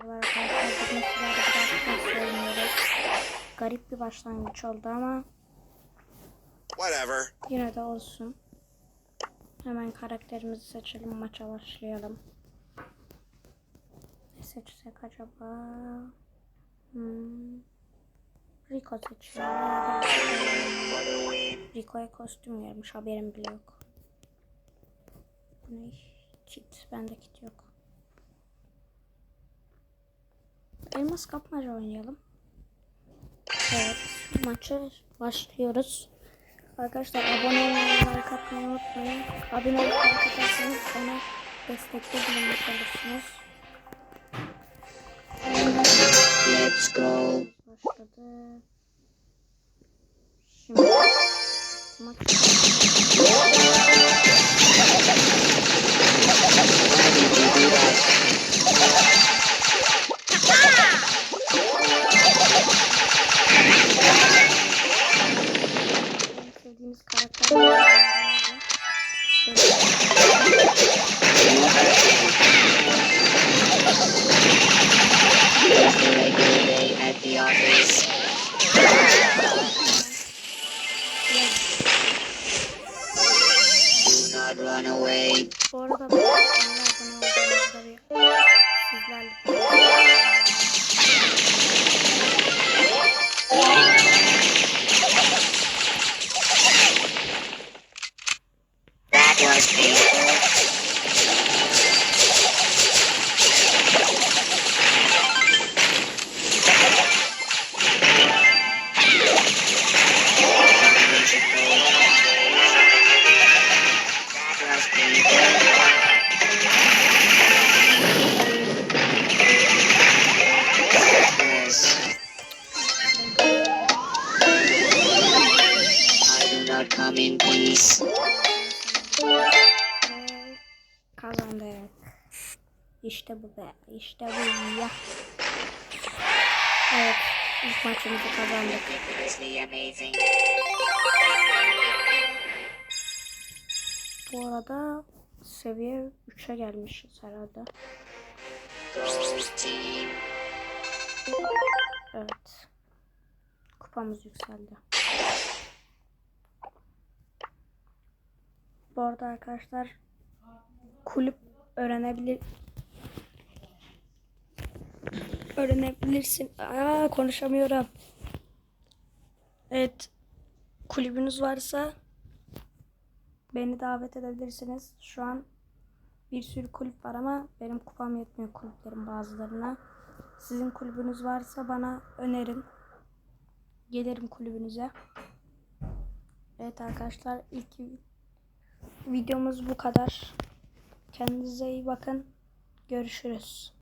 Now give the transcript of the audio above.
Merhaba arkadaşlar. Bugün sizlerle biraz oynuyoruz. Garip bir başlangıç oldu ama Whatever. yine de olsun. Hemen karakterimizi seçelim. Maça başlayalım. Ne seçsek acaba? Hmm. Rico seçiyorum. Rico'ya kostüm gelmiş. Haberim bile yok. Bu ne? Kit. Bende kit yok. Elmas kapmaca oynayalım. Evet. Maçı başlıyoruz. Arkadaşlar abone olmayı, like atmayı unutmayın. Abone like atarsanız bana destekte bulunmuş olursunuz. Let's go. Başladı. Şimdi maç away. Bu arada ben sizlerle come in peace. Kazandık. İşte bu be. İşte bu ya. Evet. ilk maçımızı kazandık. Bu arada seviye 3'e gelmişiz herhalde. Evet. Kupamız yükseldi. Bu arada arkadaşlar kulüp öğrenebilir öğrenebilirsin. Aa konuşamıyorum. Evet. Kulübünüz varsa beni davet edebilirsiniz. Şu an bir sürü kulüp var ama benim kupam yetmiyor kulüplerin bazılarına. Sizin kulübünüz varsa bana önerin. Gelirim kulübünüze. Evet arkadaşlar ilk videomuz bu kadar. Kendinize iyi bakın. Görüşürüz.